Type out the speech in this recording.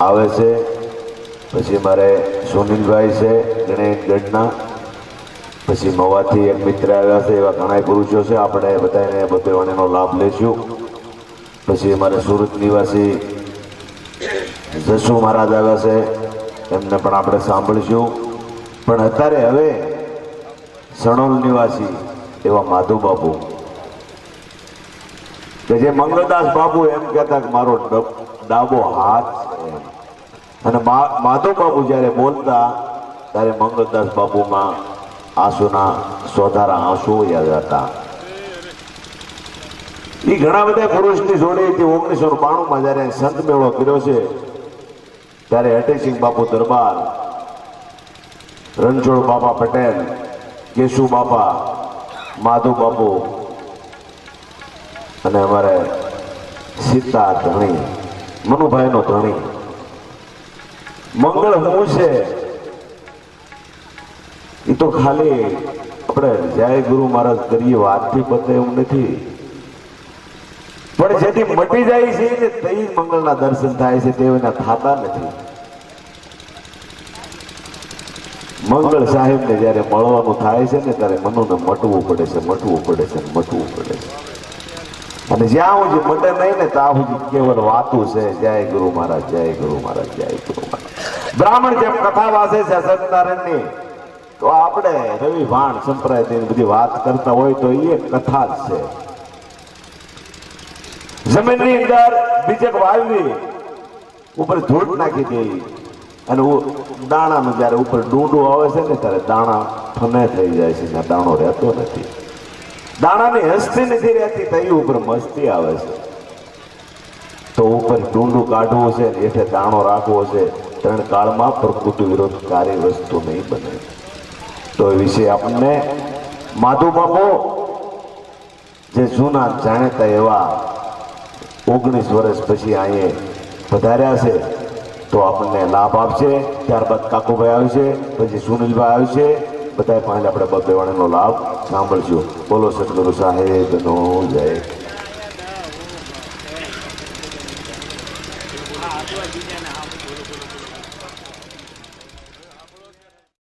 આવે છે. પછી મારે સુનિલભાઈ છે ગણેશગઢના પછી મવાથી એક મિત્ર આવ્યા છે, એવા ઘણા પુરુષો છે. આપણે બધાને બધે વાણીનો લાભ લઈશું પછી અમારે સુરત નિવાસી જસુ મહારાજ આવ્યા છે, એમને પણ આપણે સાંભળીશું. પણ અત્યારે હવે સણોલ નિવાસી એવા માધુ બાપુ કે જે મંગળદાસ બાપુ એમ કહેતા કે મારો ડાબો હાથ છે અને માધવ બાપુ જ્યારે બોલતા, ત્યારે મંગળદાસ બાપુમાં આંસુના સોધારા આંસુ યાદ હતા. એ ઘણા બધા પુરુષની જોડે ઓગણીસો બાણુંમાં જયારે સંત મેળો કર્યો છે, ત્યારે હટેસિંહ બાપુ દરબાર, રણછોડ બાપા પટેલ, કેશુ બાપા માધુ બાપુ અને અમારે સીતા ધણી, મનુભાઈનો ધણી. મંગળ હું છે? એ તો ખાલી આપણે જય ગુરુ મહારાજ કરીએ વાતથી પતે એવું નથી. પણ જેથી મટી જાય છે ને તે મંગળના દર્શન થાય છે તે એના થતા નથી. મંગળ સાહેબને જ્યારે મળવાનું થાય છે ને ત્યારે મનુને મટવું પડે છે, મટવું પડે છે, મટવું પડે છે. અને જ્યાં સુધી મટે નહીં ને ત્યાં સુધી કેવળ વાતું છે, જય ગુરુ મહારાજ, જય ગુરુ મહારાજ, જય ગુરુ મહારાજ. બ્રાહ્મણ જેમ કથા વાસે છે સત્યનારાયણની, તો આપણે રવિ ભાણ તેની બધી વાત કરતા હોય તો એ કથા જ છે. જમીનની અંદર બીજક વાવવી ઉપર ધૂળ નાખી દેવી. અને દાણાનું જ્યારે ઉપર ડૂંડું આવે છે ને, ત્યારે દાણા ઠને થઈ જાય છે દાણો રહેતો નથી. દાણાની હસ્તી નથી રહેતી તૈયું ઉપર મસ્તી આવે છે. તો ઉપર ડુંડું કાઢવું છે ને હેઠે દાણો રાખવો છે. ત્રણ કાળમાં પ્રકૃતિ વિરોધકારી વસ્તુ નહીં બને. તો એ વિશે આપણને માધુ બાપો, જે જૂના જાણીતા એવા ઓગણીસ વર્ષ પછી અહીંયા પધાર્યા છે, તો આપણને લાભ આપશે. ત્યારબાદ કાકુભાઈ આવશે, પછી સુનિલભાઈ આવશે. બધા પાંચ આપણે બબ્બે લાભ સાંભળજો. બોલો સદગુરુ સાહેબનો જય. આમ